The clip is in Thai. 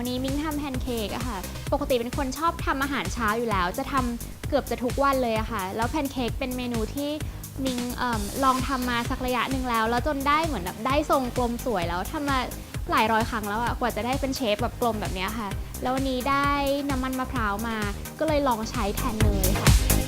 ันนี้มิ้งทำแพนเค้กอะค่ะ ปกติเป็นคนชอบทำอาหารเช้าอยู่แล้ว จะทำเกือบจะทุกวันเลยอะค่ะ แล้วแพนเค้กเป็นเมนูที่มิงเอมลองทำมาสักระยะหนึ่งแล้ว แล้วจนได้เหมือนแบบได้ทรงกลมสวยแล้วทำมาหลายร้อยครั้งแล้วอะกว่าจะได้เป็นเชฟแบบกลมแบบนี้ค่ะ แล้ววันนี้ได้น้ำมันมะพร้าวมา ก็เลยลองใช้แทนเนยค่ะ